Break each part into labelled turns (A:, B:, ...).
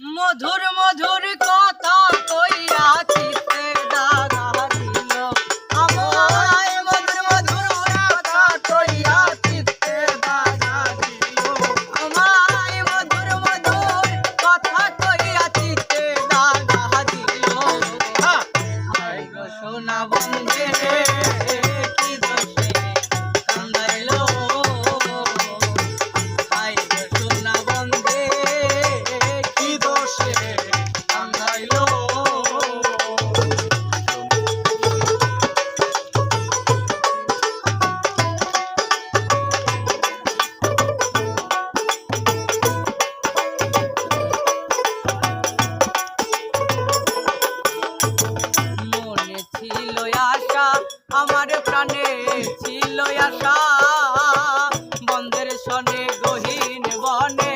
A: মধুর মধুর ক আমার প্রাণে ছিল আশা। বন্ধের সনে গহীন বনে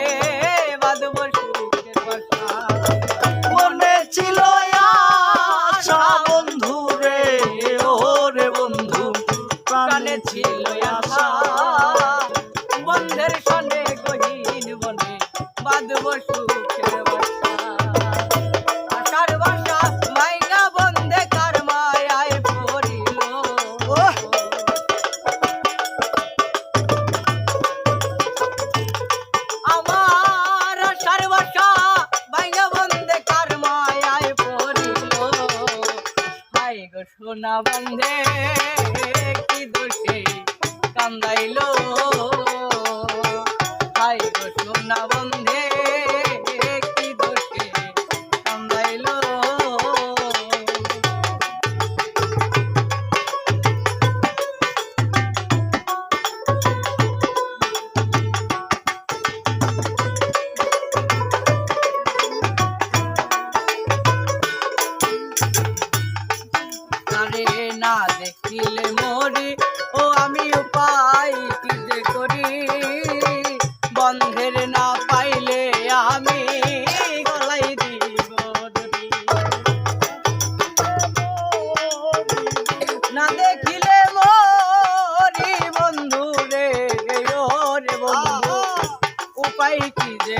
A: সোনা বন্ধে কি দোষে? থাকিলে মরি, ও আমি উপায় কি যে করি? বন্ধের না পাইলে আমি গলাই দিব রে উপায় কি যে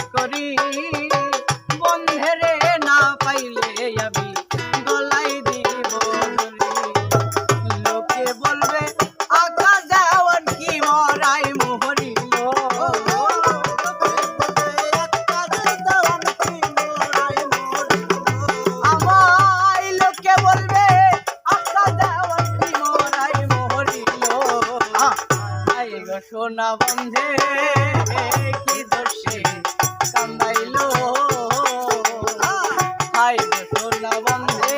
A: সোনা বন্ধে কি দোষে কান্দাইল? হাই সোনা বন্ধে।